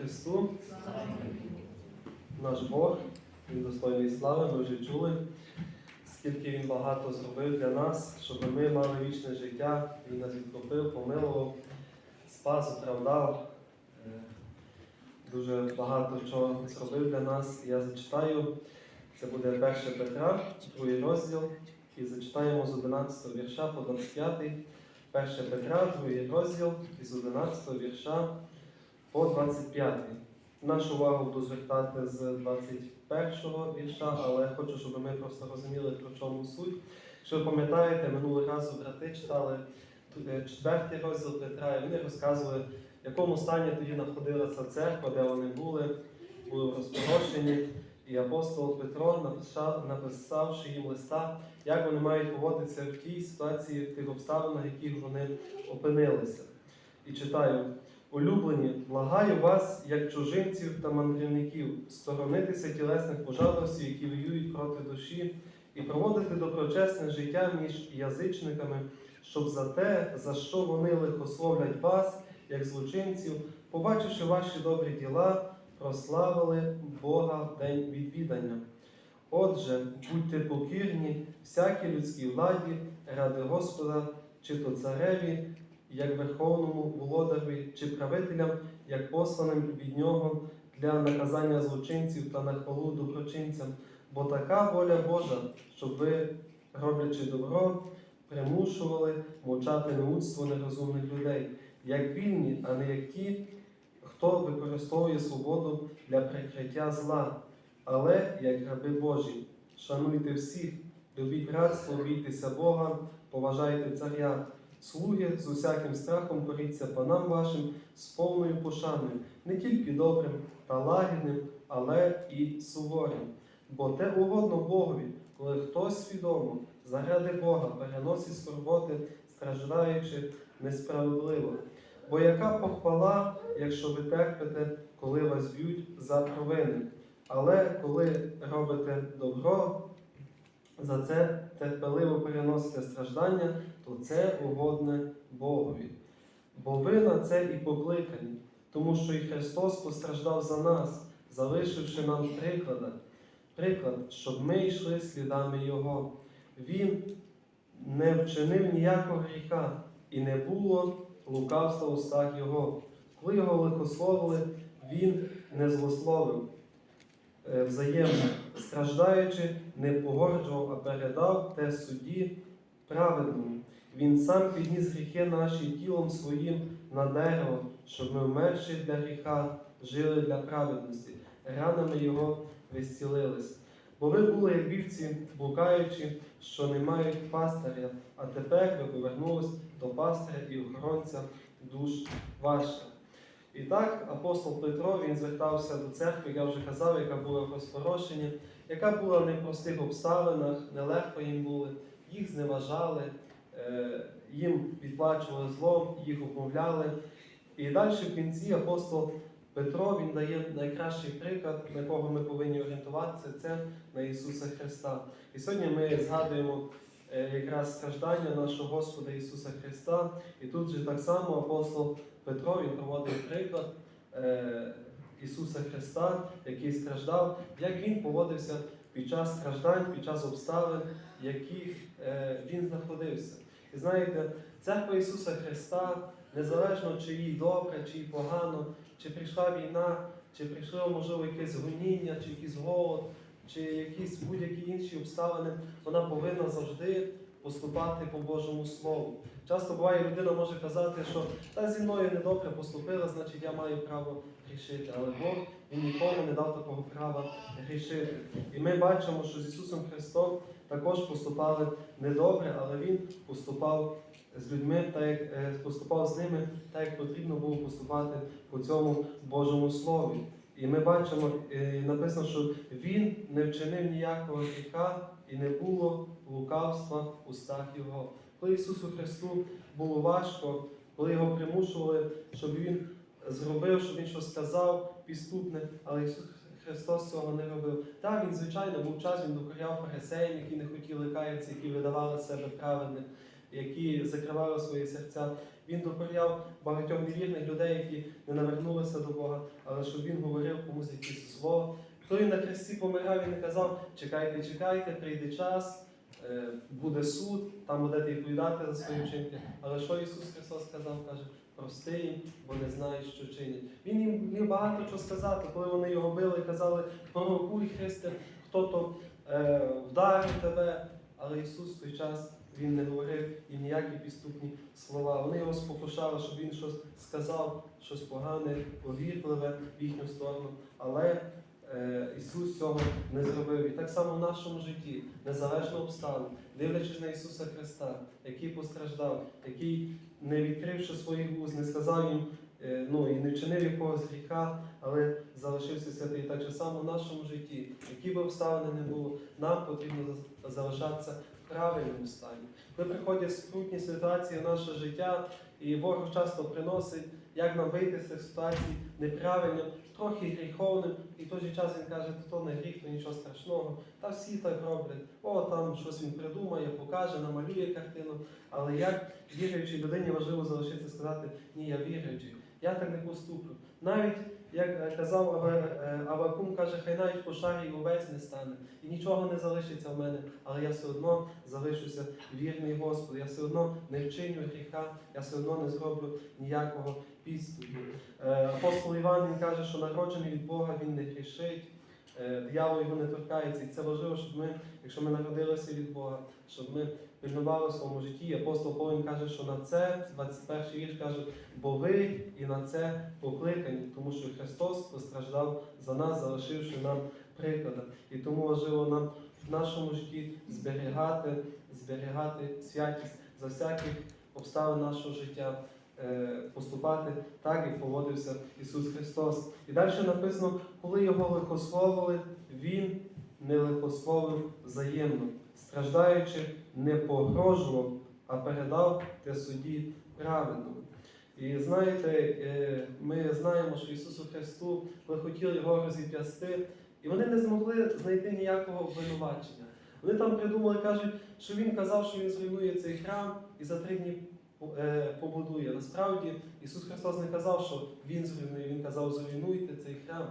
Христу. Наш Бог, Він достойний слави, ми вже чули, скільки Він багато зробив для нас, щоб ми мали вічне життя. Він нас відкупив, помилував, спас, оправдав. Е, Дуже багато чого зробив для нас. Я зачитаю, це буде 1 Петра, другий розділ, і зачитаємо з 11 вірша по 25. 1 Петра, другий розділ, із 11 вірша по 25. Нашу увагу буду звертати з 21-го вірша, але хочу, щоб ми просто розуміли, про чому суть. Якщо ви пам'ятаєте, минулого разу брати читали е, четвертий розділ Петра, і вони розказували, в якому стані тоді знаходилася церква, де вони були, були розпорошені. І апостол Петро, написав, написавши їм листа, як вони мають поводитися в тій ситуації, в тих обставинах, в яких вони опинилися. І читаю: улюблені, благаю вас, як чужинців та мандрівників, сторонитися тілесних пожадливостей, які воюють проти душі, і проводити доброчесне життя між язичниками, щоб за те, за що вони лихословлять вас, як злочинців, побачивши ваші добрі діла, прославили Бога в день відвідання. Отже, будьте покірні всякій людській владі ради Господа, чи то цареві, як верховному володареві, чи правителям, як посланим від нього для наказання злочинців та на хвалу доброчинцям, бо така воля Божа, щоб ви, роблячи добро, примушували мовчати неудство нерозумних людей, як вільні, а не як ті, хто використовує свободу для прикриття зла, але як раби Божі. Шануйте всіх, любіть братство, бійтеся Бога, поважайте царя, слуги з усяким страхом коріться панам вашим з повною пошаною, не тільки добрим та лагідним, але і суворим. Бо те угодно Богові, коли хтось свідомо заради Бога переносить скорботи, страждаючи несправедливо. Бо яка похвала, якщо ви терпите, коли вас б'ють за провини? Але коли робите добро, за це терпеливо переносите страждання, то це угодне Богові. Бо ви на це і покликані, тому що і Христос постраждав за нас, залишивши нам приклада, приклад, щоб ми йшли слідами Його. Він не вчинив ніякого гріха, і не було лукавства в устах Його. Коли його лихословили, він не злословив взаємно, страждаючи, не погорджував, а передав те судді праведному. Він сам підніс гріхи наші тілом своїм на дерево, щоб ми вмерши для гріха, жили для праведності, ранами Його висцілились. Бо ви були як вівці, блукаючи, що не мають пастиря, а тепер ви повернулись до пастиря і охоронця душ ваших. І так апостол Петро він звертався до церкви, я вже казав, яка була в розпорошенні, яка була в непростих обставинах, нелегко їм були, їх зневажали, е, їм відплачували злом, їх умовляли. І далі в кінці апостол Петро він дає найкращий приклад, на кого ми повинні орієнтуватися, це на Ісуса Христа. І сьогодні ми згадуємо е, якраз страждання нашого Господа Ісуса Христа. І тут же так само апостол Петро він проводить приклад е, Ісуса Христа, який страждав, як Він поводився під час страждань, під час обставин, в яких е, він знаходився. І знаєте, церква Ісуса Христа, незалежно чи їй добре, чи їй погано, чи прийшла війна, чи прийшло, можливо, якесь гоніння, чи якийсь голод, чи якісь будь-які інші обставини, вона повинна завжди поступати по Божому Слову. Часто буває, людина може казати, що та зі мною недобре поступила, значить я маю право грішити. Але Бог він нікому не дав такого права грішити. І ми бачимо, що з Ісусом Христом також поступали недобре, але Він поступав з людьми, так як е, поступав з ними, так як потрібно було поступати по цьому Божому Слові. І ми бачимо, е, написано, що Він не вчинив ніякого гріха і не було лукавства в устах Його. Коли Ісусу Христу було важко, коли його примушували, щоб Він зробив, щоб Він щось сказав, підступне, але Ісус Христос цього не робив. Так, він, звичайно, був час, він докоряв фарисеям, які не хотіли каятися, які видавали себе праведним. які закривали свої серця. Він докоряв багатьох невірних людей, які не навернулися до Бога, але щоб він говорив комусь якесь зло. Він на хресті помирав, він не казав, чекайте, чекайте, прийде час, е, буде суд, там будете відповідати за свої вчинки. Але що Ісус Христос сказав, каже, прости їм, бо не знають, що чинять. Він їм міг багато чого сказати, коли вони його били, казали, пророкуй Христе, хто то е, вдарив тебе. Але Ісус в той час Він не говорив і ніякі підступні слова. Вони його спокушали, щоб він щось сказав, щось погане, повірливе в їхню сторону. Але Ісус цього не зробив. І так само в нашому житті, незалежно обставин, дивлячись на Ісуса Христа, який постраждав, який, не відкривши своїх вуз, не сказав їм, е, ну і не вчинив якогось гріха, але залишився святий. Так само в нашому житті, які б обставини не було, нам потрібно залишатися в правильному стані. Коли приходять скрутні ситуації в наше життя, і ворог часто приносить, як нам вийти з цих ситуацій неправильно, трохи гріховним, і в той же час він каже, то, не гріх, то нічого страшного. Та всі так роблять. О, там щось він придумає, покаже, намалює картину. Але як віруючій людині важливо залишитися сказати, ні, я віруючий, я так не поступлю. Навіть як е, казав е, Авакум, каже, хай навіть пошарі і увесь не стане, і нічого не залишиться в мене, але я все одно залишуся вірний Господу, я все одно не вчиню гріха, я все одно не зроблю ніякого підступу. Е, Апостол Іван він каже, що народжений від Бога він не грішить. е, Диявол його не торкається, і це важливо, щоб ми, якщо ми народилися від Бога, щоб ми пильнували в своєму житті. Апостол Павло каже, що на це, 21 вірш каже, бо ви і на це покликані, тому що Христос постраждав за нас, залишивши нам приклади. І тому важливо нам в нашому житті зберігати, зберігати святість за всяких обставин нашого життя. Е, Поступати так, як поводився Ісус Христос. І далі написано, коли його лихословили, Він не лихословив взаємно, страждаючи, не погрожував, а передав те судді праведному. І знаєте, е, ми знаємо, що Ісусу Христу, хотіли його розіп'ясти, і вони не змогли знайти ніякого обвинувачення. Вони там придумали, кажуть, що він казав, що він зруйнує цей храм і за три дні побудує. Насправді Ісус Христос не казав, що Він зруйнує, Він казав, зруйнуйте цей храм.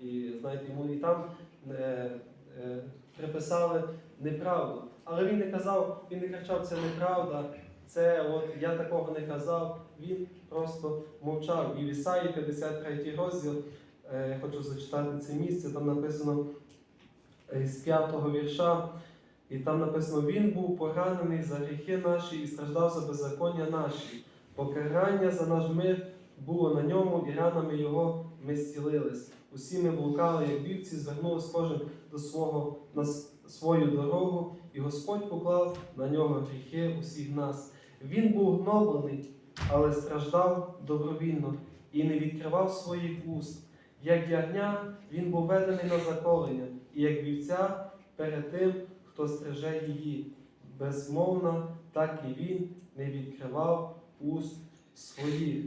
І знаєте, йому і там е, е, приписали неправду. Але він не казав, він не кричав, це неправда, це от я такого не казав. Він просто мовчав. І в Ісаї 53 розділ, е, хочу зачитати це місце, там написано е, з 5 вірша. І там написано: Він був поранений за гріхи наші і страждав за беззаконня наші. Покарання за наш мир було на ньому, і ранами його ми зцілились. Усі ми блукали, як вівці, звернулись кожен до свого на свою дорогу, і Господь поклав на нього гріхи усіх нас. Він був гноблений, але страждав добровільно і не відкривав своїх уст. Як ягня, він був ведений на заколення, і як вівця перед тим, хто стриже її. Безмовно, так і він не відкривав уст своїх.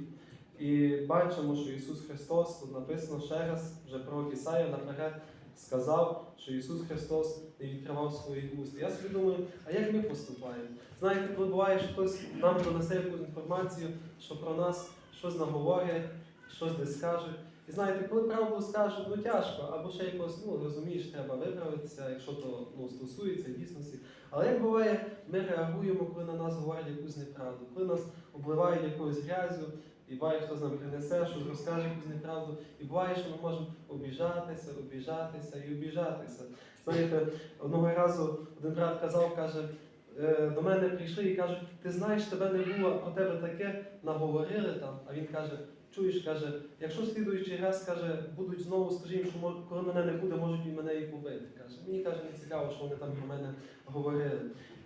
І бачимо, що Ісус Христос, тут написано ще раз, вже про Ісая наперед сказав, що Ісус Христос не відкривав своїх уст. Я собі думаю, а як ми поступаємо? Знаєте, коли буває, що хтось нам донесе якусь інформацію, що про нас щось наговорять, щось десь скажуть. І знаєте, коли правду скажуть, ну тяжко, або ще якось, ну розумієш, треба виправитися, якщо то ну, стосується дійсності. Але як буває, ми реагуємо, коли на нас говорять якусь неправду, коли нас обливають якоюсь грязю, і буває, хтось нам принесе, щось розкаже якусь неправду. І буває, що ми можемо обіжатися, обіжатися і обіжатися. Знаєте, одного разу один брат казав, каже, «Е, до мене прийшли і кажуть, ти знаєш, тебе не було, про тебе таке наговорили там. А він каже, чуєш, каже, якщо слідуючий раз каже, будуть знову, скажи їм, що коли мене не буде, можуть і мене і побити. Каже, мені каже, не цікаво, що вони там про мене говорили,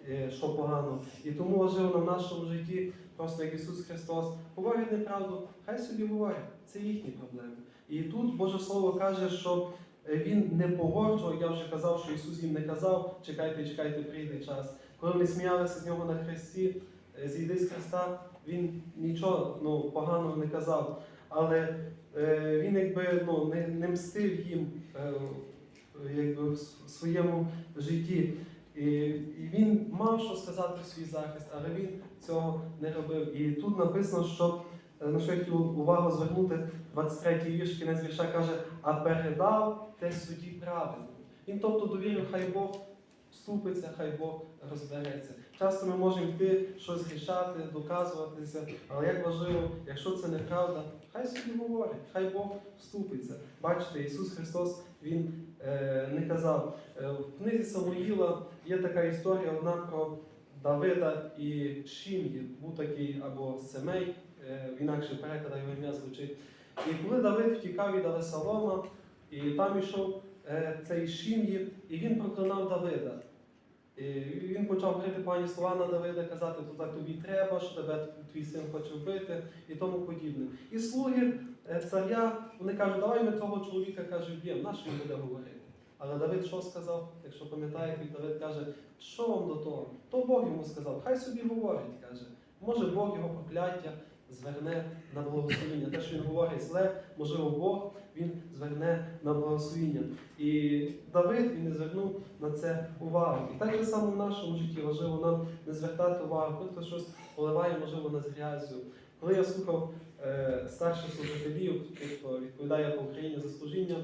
е, що погано. І тому важливо на нашому житті, просто як Ісус Христос, говорять неправду, хай собі говорять, це їхні проблеми. І тут Боже Слово каже, що е, Він не погоджував, я вже казав, що Ісус їм не казав, чекайте, чекайте, прийде час. Коли вони сміялися з нього на хресті, е, зійди з Христа, він нічого ну, поганого не казав. Але е, він якби ну, не, не мстив їм е, якби, в своєму житті. І, і він мав що сказати в свій захист, але він цього не робив. І тут написано, що е, на що я хотів увагу звернути, 23-й вірш, кінець вірша каже, а передав те судді правильно. Він тобто довірив, хай Бог вступиться, хай Бог розбереться. Часто ми можемо йти щось рішати, доказуватися, але як важливо, якщо це неправда, хай собі говорить, хай Бог вступиться. Бачите, Ісус Христос Він е, не казав. Е, в книзі Самуїла є така історія одна про Давида і Шім'ї. Був такий або Семей, е, інакше перекладах його ім'я звучить. І коли Давид втікав від Авесалома, і там йшов е, цей Шім'ї, і він проклинав Давида. І він почав говорити погані слова на Давида, казати, то так тобі треба, що тебе твій син хоче вбити і тому подібне. І слуги е, царя, вони кажуть, давай ми того чоловіка каже, вб'ємо, наш він буде говорити. Але Давид що сказав? Якщо пам'ятаєте, Давид каже, що вам до того? То Бог йому сказав, хай собі говорить, каже. Може Бог його прокляття зверне на благословіння. Те, що він говорить зле, можливо, Бог він зверне на благословіння. І Давид він не звернув на це увагу. І так же само в нашому житті важливо нам не звертати увагу, коли хтось щось поливає, можливо, нас грязю. Коли я слухав е, старших служителів, хто відповідає по Україні за служіння,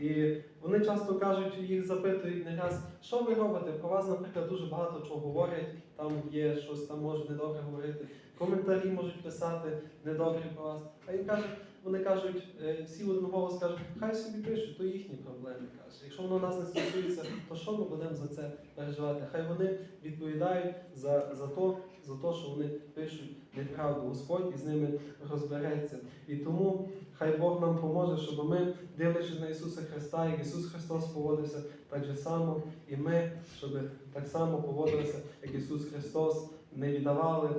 і вони часто кажуть, їх запитують не раз, що ви робите? Про вас, наприклад, дуже багато чого говорять, там є щось, там можуть недобре говорити, коментарі можуть писати недобре про вас. А він каже, вони кажуть, е, всі в один голос кажуть, хай собі пишуть, то їхні проблеми. каже. Якщо воно нас не стосується, то що ми будемо за це переживати? Хай вони відповідають за, за то, за те, що вони пишуть неправду. Господь із ними розбереться. І тому хай Бог нам поможе, щоб ми, дивлячись на Ісуса Христа, як Ісус Христос поводився, так же само і ми, щоб так само поводилися, як Ісус Христос, не віддавали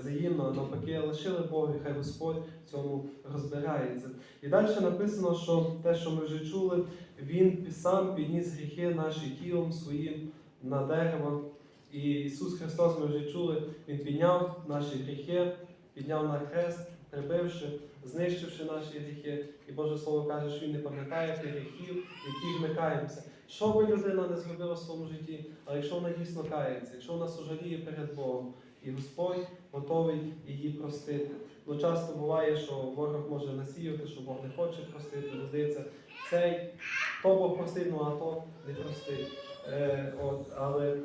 взаємно, а навпаки, лишили Бога, і хай Господь в цьому розбирається. І далі написано, що те, що ми вже чули, Він сам підніс гріхи наші тілом своїм на дерево. І Ісус Христос, ми вже чули, Він підняв наші гріхи, підняв на хрест, прибивши, знищивши наші гріхи. І Боже Слово каже, що Він не пам'ятає тих гріхів, яких ми каємося. Що би людина не зробила в своєму житті, але якщо вона дійсно кається, якщо вона сожаліє перед Богом, і Господь готовий її простити. Ну часто буває, що ворог може насіяти, що Бог не хоче простити, бо здається, цей то Бог простить, ну а то не простить. Е, от, але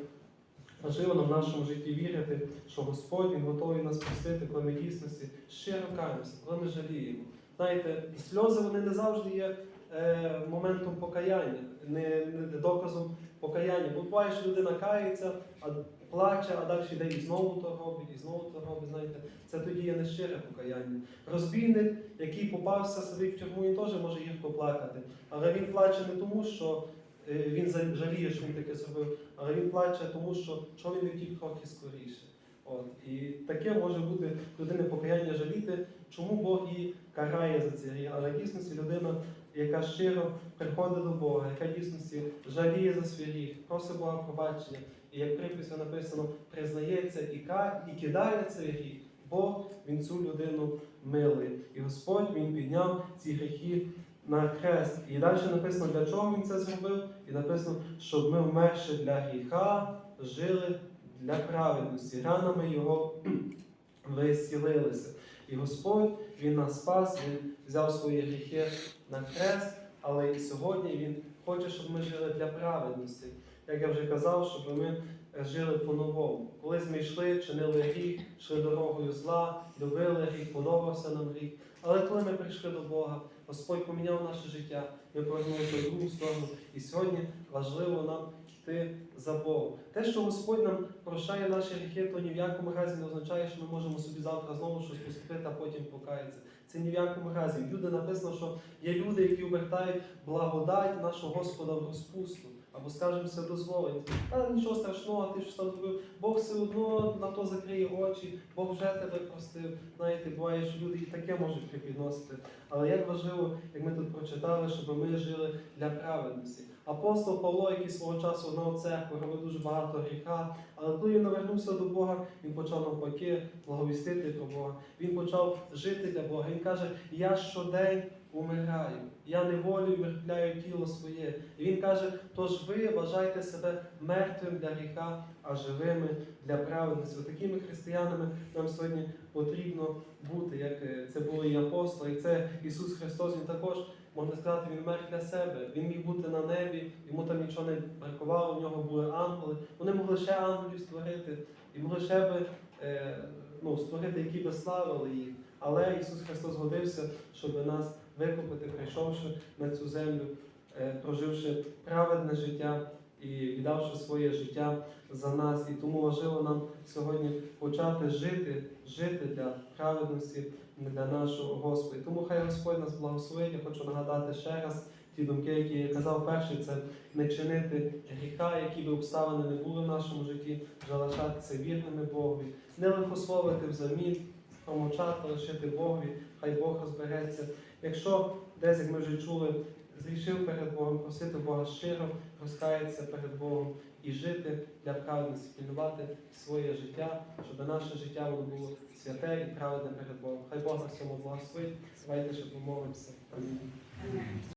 важливо нам в нашому житті вірити, що Господь Він готовий нас простити, коли ми дійсності щиро каємося, коли ми жаліємо. Знаєте, сльози вони не завжди є е, моментом покаяння, не, не доказом покаяння. Бо буває, що людина кається, а плаче, а далі йде і знову то робить, і знову то робить. Знаєте, це тоді є нещире покаяння. Розбійник, який попався, сидить в тюрму, він теж може гірко плакати. Але він плаче не тому, що е, він жаліє, що він таке зробив, але він плаче тому, що, що він не трохи скоріше. От. І таке може бути людини покаяння жаліти, чому Бог її карає за ці гріхи. Але дійсності людина, яка щиро приходить до Бога, яка дійсності жаліє за свій гріх, просить Бога пробачення. І як приписі написано, признається і, ка- і кидає цей гріх, Бог він цю людину милий. І Господь він підняв ці гріхи на хрест. І далі написано, для чого він це зробив, і написано, щоб ми вмерши для гріха жили для праведності. Ранами його ви зцілилися. І Господь Він нас спас, Він взяв свої гріхи на хрест, але і сьогодні Він хоче, щоб ми жили для праведності. Як я вже казав, щоб ми е, жили по-новому. Колись ми йшли, чинили гріх, йшли дорогою зла, любили гріх, подобався нам гріх. Але коли ми прийшли до Бога, Господь поміняв наше життя, ми повернулися в другу сторону. І сьогодні важливо нам йти за Богом. Те, що Господь нам прощає наші гріхи, то ні в якому разі не означає, що ми можемо собі завтра знову щось поступити, а потім покаятися. Це ні в якому разі. Люди написано, що є люди, які обертають благодать нашого Господа в розпусту. Або, скажімо, все дозволить. Та нічого страшного, ти що там зробив. Бог все одно на то закриє очі, Бог вже тебе простив. Знаєте, буває, що люди і таке можуть припідносити. Але як важливо, як ми тут прочитали, щоб ми жили для праведності. Апостол Павло, який свого часу одного церкви, робив дуже багато гріха, але коли він навернувся до Бога, він почав навпаки благовістити про Бога. Він почав жити для Бога. Він каже: Я щодень умираю. Я неволю вмертвляю тіло своє. І він каже: тож ви вважайте себе мертвим для гріха, а живими для праведності. Такими християнами нам сьогодні потрібно бути, як е, це було і апостоли, і це Ісус Христос. Він також можна сказати, він мер для себе. Він міг бути на небі, йому там нічого не бракувало, у нього були ангели. Вони могли ще ангелів створити, і могли ще би е, ну, створити, які би славили їх. Але Ісус Христос згодився, щоб нас викупити, прийшовши на цю землю, е, проживши праведне життя і віддавши своє життя за нас. І тому важливо нам сьогодні почати жити, жити для праведності для нашого Господа. Тому хай Господь нас благословить. Я хочу нагадати ще раз ті думки, які я казав перший, це не чинити гріха, які би обставини не були в нашому житті, залишатися вірними Богові, не лихословити взамін, промовчати, лишити Богові, хай Бог розбереться. Якщо десь, як ми вже чули, зрішив перед Богом, просити Бога щиро, розкаятися перед Богом і жити для праведності, пільнувати своє життя, щоб наше життя було святе і праведне перед Богом. Хай Бог нас цьому благословить. Давайте ще помолимося. Амінь.